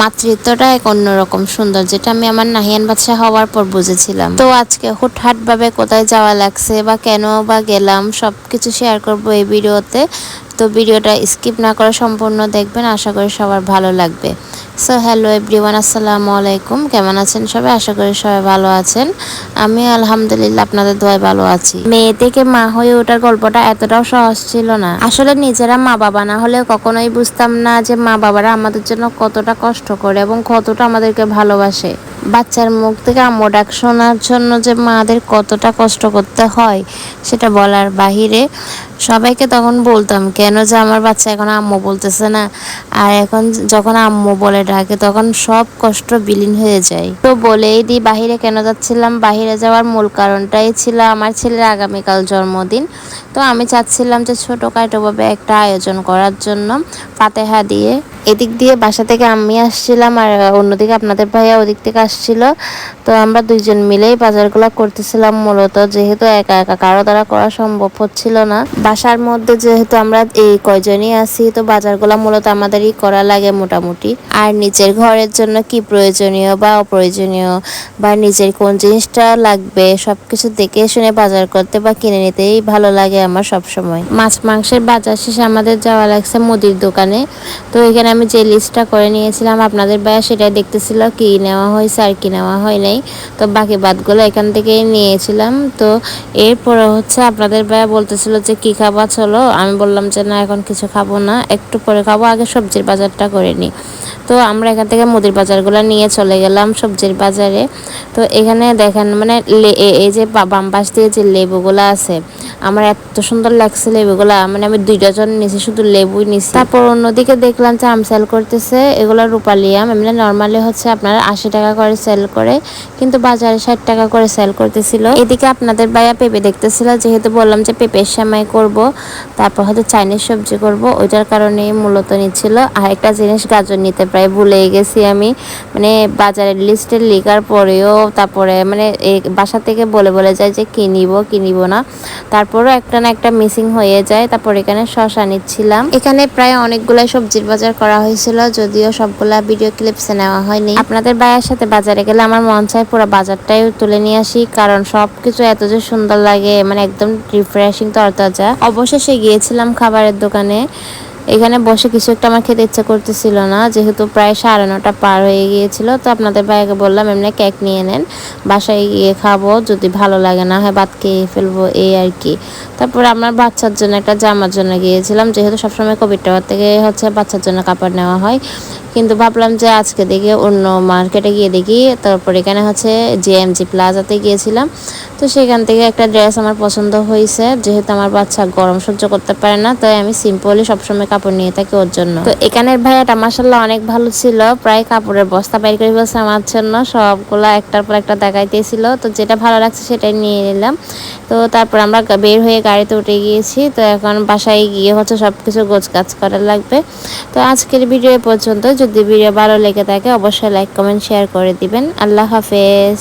মাতৃত্বটা এক অন্যরকম সুন্দর, যেটা আমি আমার নাহিয়ান বাচ্চা হওয়ার পর বুঝেছিলাম। তো আজকে হুটহাট ভাবে কোথায় যাওয়া লাগছে বা কেন বা গেলাম সব কিছু শেয়ার করব এই ভিডিওতে। তো ভিডিওটা স্কিপ না করে সম্পূর্ণ দেখবেন, আশা করি সবার ভালো লাগবে। সো হ্যালো এভরিওয়ান আসসালামু আলাইকুম কেমন আছেন সবাই? আশা করি সবাই ভালো আছেন। আমি আলহামদুলিল্লাহ আপনাদের দোয়ায় ভালো আছি। মেয়ে থেকে মা হয়ে ওঠার গল্পটা এতটাও সহজ ছিল না। আসলে নিজেরা মা বাবা না হলে কখনোই বুঝতাম না যে মা বাবারা আমাদের জন্য কতটা কষ্ট করে এবং কতটা আমাদেরকে ভালোবাসে। বাচ্চার মুখ থেকে আম্মু ডাক শোনার জন্য যে মাদের কতটা কষ্ট করতে হয়, সেটা বলার বাহিরে সবাইকে তখন বলতাম, কেন যে আমার বাচ্চা এখন আম্মু বলতেছে না? আর এখন যখন আম্মু বলে ডাকে, তখন সব কষ্ট বিলীন হয়ে যায়। তো বলেই দিই, বাহিরে কেন যাচ্ছিলাম? বাহিরে যাওয়ার মূল কারণটাই ছিল আমার ছেলের আগামীকাল জন্মদিন। তো আমি চাচ্ছিলাম যে ছোটো ছোটোখাটোভাবে একটা আয়োজন করার জন্য ফাতেহা দিয়ে। এদিক দিয়ে বাসা থেকে আমি আসছিলাম আর অন্যদিকে আপনাদের ভাইয়া ওদিক থেকে আসছিল। তো আমরা দুইজন মিলেই বাজারগুলো করতেছিলাম মূলত। যেহেতু একা একা, কারও দ্বারা করা সম্ভব হচ্ছিল না। বাসার মধ্যে যেহেতু আমরা এই কয়জনই আছি, তো বাজারগুলো মূলত আমাদেরই করা লাগে মোটামুটি। আর নিজের ঘরের জন্য কি প্রয়োজনীয় বা অপ্রয়োজনীয়, বা নিজের কোন জিনিসটা লাগবে, সবকিছু দেখে শুনে বাজার করতে বা কিনে নিতেই ভালো লাগে আমার সব সময় মাছ মাংসের বাজার শেষে আমাদের যাওয়া লাগছে মুদির দোকানে। তো এখানে আমি যে লিস্টটা করে নিয়েছিলাম, আপনাদের ভাইয়া সেটাই দেখতেছিল কি নেওয়া হয়েছে আর কি নেওয়া হয় নাই। তো বাকি বাদগুলো এখান থেকেই নিয়েছিলাম। তো এরপরে হচ্ছে আপনাদের ভাইয়া বলতেছিল যে, কি খাবার চলো। আমি বললাম যে, না, এখন কিছু খাব না। একটু পরে খাব। আগে সবজির বাজারটা করে নিই তো আমরা এখান থেকে মুদির বাজারগুলো নিয়ে চলে গেলাম সবজির বাজারে। তো এখানে দেখেন মানে এই যে বাম পাশ দিয়ে যে লেবুগুলো আছে, আমার এত সুন্দর লাগছে লেবুগুলা। মানে আমি দুই ডজন নিছি, শুধু লেবুই নিছি। তারপর অন্যদিকে দেখলাম যে আম সেল করতেছে, এগুলো রূপালি আম। এমনি নর্মালি হচ্ছে আপনার আশি টাকা করে সেল করে, কিন্তু বাজারে ষাট টাকা করে সেল করতেছিল। এদিকে আপনাদের বাইয়া পেঁপে দেখতেছিল, যেহেতু বললাম যে পেঁপের সেমাই করব, তারপর হয়তো চাইনিজ সবজি করব, ওইটার কারণে মূলত নিচ্ছিল। আর একটা জিনিস গাজর নিতে প্রায় ভুলে গেছি আমি। মানে বাজারের লিস্টে লেখার পরেও তারপরে মানে বাসা থেকে বলে বলে যায় যে কিনিব কিনিব না। তারপরও একটা না একটা মিসিং হয়ে যায়। তারপর এখানে শশা নিচ্ছিলাম। এখানে প্রায় অনেকগুলাই সবজির বাজার করা হয়েছিল, যদিও সবগুলা ভিডিও ক্লিপসে নেওয়া হয়নি। আপনাদের ভাইয়ের সাথে বাজারে গেলে আমার মন চায় পুরো বাজারটাই তুলে নিয়ে আসি, কারণ সবকিছু এত যে সুন্দর লাগে মানে একদম রিফ্রেশিং তরতাজা। অবশেষে গিয়েছিলাম খাবারের দোকানে। এখানে বসে কিছু একটা আমার খেতে ইচ্ছা করতেছিল না, যেহেতু প্রায় সাড়ে নটা পার হয়ে গিয়েছিল, তো আপনাদের ভাইকে বললাম, এমনি কেক নিয়ে নেন, বাসায় গিয়ে খাব, যদি ভালো লাগে, না হয় ভাত খেয়ে ফেলব, এই আর কি। তারপরে আমার বাচ্চার জন্য একটা জামার জন্য গিয়েছিলাম, যেহেতু সবসময় কোভিড টাওয়ার থেকে হচ্ছে বাচ্চার জন্য কাপড় নেওয়া হয়। কিন্তু ভাবলাম যে আজকে দেখি অন্য মার্কেটে গিয়ে দেখি, তারপর এখানে হচ্ছে জিএমজি প্লাজাতে গিয়েছিলাম। তো সেখান থেকে একটা ড্রেস আমার পছন্দ হয়েছে, যেহেতু আমার বাচ্চা গরম সহ্য করতে পারে না, তাই আমি সিম্পলি সবসময় কাপড় নিয়ে থাকি ওর জন্য। তো এখানের ভাইয়াটা মাসাল্লাহ অনেক ভালো ছিল, প্রায় কাপড়ের বস্তা বাইর করে বলছে আমার জন্য, সবগুলা একটার পর একটা দেখাইতেছিল। তো যেটা ভালো লাগছে সেটাই নিয়ে নিলাম। তো তারপর আমরা বের হয়ে গাড়িতে উঠে গিয়েছি। তো এখন বাসায় গিয়ে হচ্ছে সব কিছু গোছ কাজ করা লাগবে। তো আজকের ভিডিও পর্যন্ত। যদি ভিডিও ভালো লেগে থাকে, অবশ্যই লাইক কমেন্ট শেয়ার করে দিবেন। আল্লাহ হাফেজ।